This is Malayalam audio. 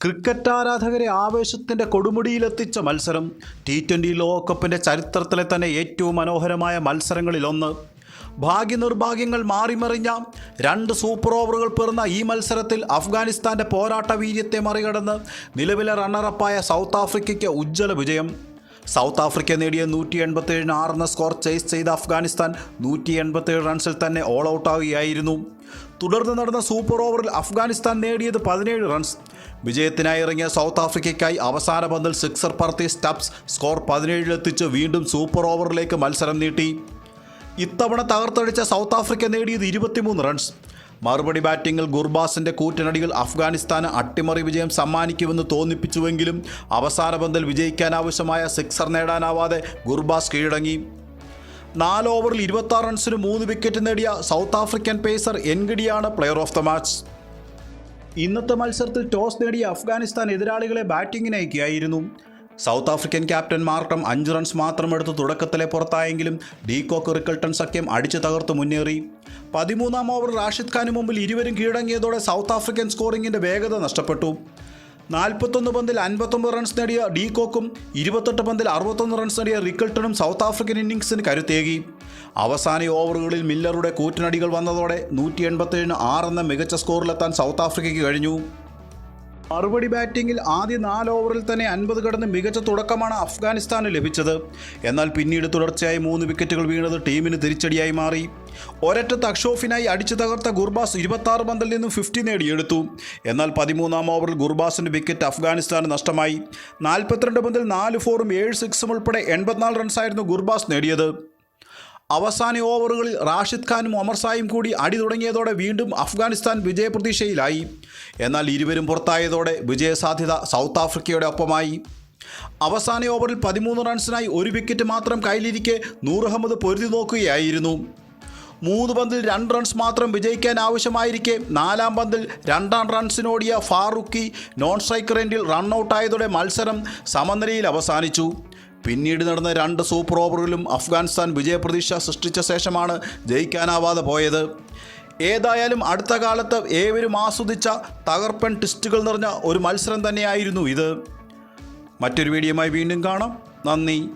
ക്രിക്കറ്റ് ആരാധകരെ ആവേശത്തിന്റെ കൊടുമുടിയിലെത്തിച്ച മത്സരം ടി ട്വന്റി ലോകകപ്പിന്റെ ചരിത്രത്തിലെ തന്നെ ഏറ്റവും മനോഹരമായ മത്സരങ്ങളിലൊന്ന്. ഭാഗ്യനിർഭാഗ്യങ്ങൾ മാറിമറിഞ്ഞ രണ്ട് സൂപ്പർ ഓവറുകൾ പിറന്ന ഈ മത്സരത്തിൽ അഫ്ഗാനിസ്ഥാന്റെ പോരാട്ട വീര്യത്തെ മറികടന്ന് നിലവിലെ റണ്ണറപ്പായ സൗത്ത് ആഫ്രിക്കയ്ക്ക് ഉജ്ജ്വല വിജയം. സൗത്ത് ആഫ്രിക്ക നേടിയ നൂറ്റി എൺപത്തേഴിന് ആറെന്ന സ്കോർ ചേസ് ചെയ്ത അഫ്ഗാനിസ്ഥാൻ നൂറ്റി എൺപത്തേഴ് റൺസിൽ തന്നെ ഓൾ ഔട്ടാവുകയായിരുന്നു തുടർന്ന് നടന്ന സൂപ്പർ ഓവറിൽ അഫ്ഗാനിസ്ഥാൻ നേടിയത് പതിനേഴ് റൺസ്. വിജയത്തിനായി ഇറങ്ങിയ സൗത്ത് ആഫ്രിക്കയ്ക്കായി അവസാന പന്തിൽ സിക്സർ പറത്തി സ്റ്റബ്സ് സ്കോർ പതിനേഴിലെത്തിച്ച് വീണ്ടും സൂപ്പർ ഓവറിലേക്ക് മത്സരം നീട്ടി. ഇത്തവണ തകർത്തടിച്ച സൗത്ത് ആഫ്രിക്ക നേടിയത് ഇരുപത്തിമൂന്ന് റൺസ്. മറുപടി ബാറ്റിംഗിൽ ഗുർബാസിന്റെ കൂറ്റനടികൾ അഫ്ഗാനിസ്ഥാന് അട്ടിമറി വിജയം സമ്മാനിക്കുമെന്ന് തോന്നിപ്പിച്ചുവെങ്കിലും അവസാന പന്തിൽ വിജയിക്കാനാവശ്യമായ സിക്സർ നേടാനാവാതെ ഗുർബാസ് കീഴടങ്ങി. നാല് ഓവറിൽ ഇരുപത്തി ആറ് റൺസിന് മൂന്ന് വിക്കറ്റ് നേടിയ സൗത്ത് ആഫ്രിക്കൻ പേസർ എൻഗിഡിയാണ് പ്ലെയർ ഓഫ് ദ മാച്ച്. ഇന്നത്തെ മത്സരത്തിൽ ടോസ് നേടിയ അഫ്ഗാനിസ്ഥാൻ എതിരാളികളെ ബാറ്റിംഗിന് അയക്കുകയായിരുന്നു. സൗത്ത് ആഫ്രിക്കൻ ക്യാപ്റ്റൻ മാർട്ടം അഞ്ച് റൺസ് മാത്രം എടുത്ത് തുടക്കത്തിലെ പുറത്തായെങ്കിലും ഡീകോക്ക് റിക്കൾട്ടൺ സഖ്യം അടിച്ചു തകർത്ത് മുന്നേറി. പതിമൂന്നാം ഓവർ റാഷിദ് ഖാന് മുമ്പിൽ ഇരുവരും കീഴടങ്ങിയതോടെ സൗത്ത് ആഫ്രിക്കൻ സ്കോറിംഗിന്റെ വേഗത നഷ്ടപ്പെട്ടു. നാൽപ്പത്തൊന്ന് പന്തിൽ അൻപത്തൊമ്പത് റൺസ് നേടിയ ഡി കോക്കും ഇരുപത്തെട്ട് പന്തിൽ അറുപത്തൊന്ന് റൺസ് നേടിയ റിക്കൾട്ടണും സൗത്ത് ആഫ്രിക്കൻ ഇന്നിംഗ്സിന് കരുത്തേകി. അവസാന ഓവറുകളിൽ മില്ലറുടെ കൂറ്റനടികൾ വന്നതോടെ നൂറ്റി എൺപത്തേഴിന് ആറെന്ന മികച്ച സ്കോറിലെത്താൻ സൗത്ത് ആഫ്രിക്കയ്ക്ക് കഴിഞ്ഞു. മറുപടി ബാറ്റിംഗിൽ ആദ്യ നാല് ഓവറിൽ തന്നെ അൻപത് കടന്ന് മികച്ച തുടക്കമാണ് അഫ്ഗാനിസ്ഥാന് ലഭിച്ചത്. എന്നാൽ പിന്നീട് തുടർച്ചയായി മൂന്ന് വിക്കറ്റുകൾ വീണത് ടീമിന് തിരിച്ചടിയായി മാറി. ഒരറ്റത്ത് തക്ഷോഫിനായി അടിച്ചു തകർത്ത ഗുർബാസ് ഇരുപത്തി പന്തിൽ നിന്നും ഫിഫ്റ്റി നേടിയെടുത്തു. എന്നാൽ പതിമൂന്നാം ഓവറിൽ ഗുർബാസിന്റെ വിക്കറ്റ് അഫ്ഗാനിസ്ഥാന് നഷ്ടമായി. നാൽപ്പത്തിരണ്ട് പന്തിൽ നാല് ഫോറും ഏഴ് സിക്സും ഉൾപ്പെടെ എൺപത്തിനാല് റൺസായിരുന്നു ഗുർബാസ് നേടിയത്. അവസാന ഓവറുകളിൽ റാഷിദ് ഖാനും ഒമർ സായും കൂടി അടി തുടങ്ങിയതോടെ വീണ്ടും അഫ്ഗാനിസ്ഥാൻ വിജയപ്രതീക്ഷയിലായി. എന്നാൽ ഇരുവരും പുറത്തായതോടെ വിജയസാധ്യത സൗത്ത് ആഫ്രിക്കയുടെ ഒപ്പമായി. അവസാന ഓവറിൽ പതിമൂന്ന് റൺസിനായി ഒരു വിക്കറ്റ് മാത്രം കയ്യിലിരിക്കെ നൂറഹമ്മദ് പൊരുതി നോക്കുകയായിരുന്നു. മൂന്ന് പന്തിൽ രണ്ട് റൺസ് മാത്രം വിജയിക്കാൻ ആവശ്യമായിരിക്കെ നാലാം പന്തിൽ രണ്ടാം റൺസിനോടിയ ഫാറൂഖി നോൺ സ്ട്രൈക്ക് എൻഡിൽ റണ്ണൌട്ടായതോടെ മത്സരം സമനിലയിൽ അവസാനിച്ചു. പിന്നീട് നടന്ന രണ്ട് സൂപ്പർ ഓവറുകളിലും അഫ്ഗാനിസ്ഥാൻ വിജയപ്രതീക്ഷ സൃഷ്ടിച്ച ശേഷമാണ് ജയിക്കാനാവാതെ പോയത്. ഏതായാലും അടുത്ത കാലത്ത് ഏവരും ആസ്വദിച്ച തകർപ്പൻ ടിസ്റ്റുകൾ നിറഞ്ഞ ഒരു മത്സരം തന്നെയായിരുന്നു ഇത്. മറ്റൊരു വീഡിയോയുമായി വീണ്ടും കാണാം. നന്ദി.